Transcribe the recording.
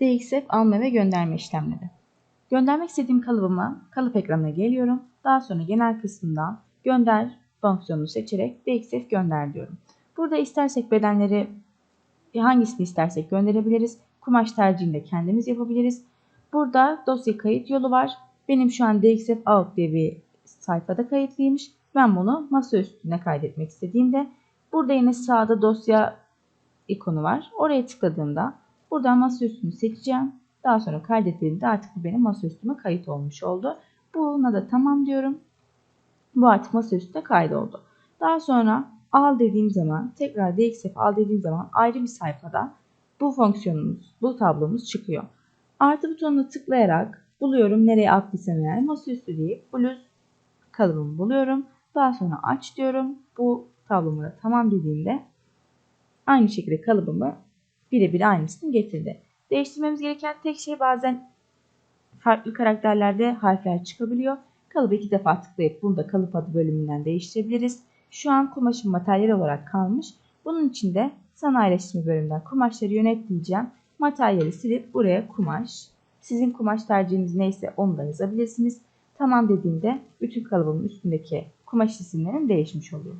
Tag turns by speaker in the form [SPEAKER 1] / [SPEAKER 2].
[SPEAKER 1] DXF alma ve gönderme işlemleri. Göndermek istediğim kalıbıma kalıp ekranına geliyorum. Daha sonra genel kısmından gönder fonksiyonunu seçerek DXF gönder diyorum. Burada istersek bedenleri hangisini istersek gönderebiliriz. Kumaş tercihini de kendimiz yapabiliriz. Burada dosya kayıt yolu var. Benim şu an DXF out diye bir sayfada kayıtlıymış. Ben bunu masa üstüne kaydetmek istediğimde burada yine sağda dosya ikonu var. Oraya tıkladığımda buradan masa üstünü seçeceğim. Daha sonra kaydettiğimde artık bu benim masa üstüme kayıt olmuş oldu. Buna da tamam diyorum. Bu artık masa üstüne kaydoldu. Daha sonra al dediğim zaman tekrar DXF al dediğim zaman ayrı bir sayfada bu fonksiyonumuz, bu tablomuz çıkıyor. Artı butonuna tıklayarak buluyorum nereye attıysam eğer masaüstü deyip bluz kalıbımı buluyorum. Daha sonra aç diyorum. Bu tablomu da tamam dediğimde aynı şekilde kalıbımı birebir aynısını getirdi. Değiştirmemiz gereken tek şey bazen farklı karakterlerde harfler çıkabiliyor. Kalıbı iki defa tıklayıp bunu da kalıp adı bölümünden değiştirebiliriz. Şu an kumaşın materyal olarak kalmış. Bunun için de sanayileştirme bölümünden kumaşları yönet diyeceğim. Materyali silip buraya kumaş. Sizin kumaş tercihiniz neyse onu da yazabilirsiniz. Tamam dediğimde bütün kalıbımın üstündeki kumaş isimlerin değişmiş oluyor.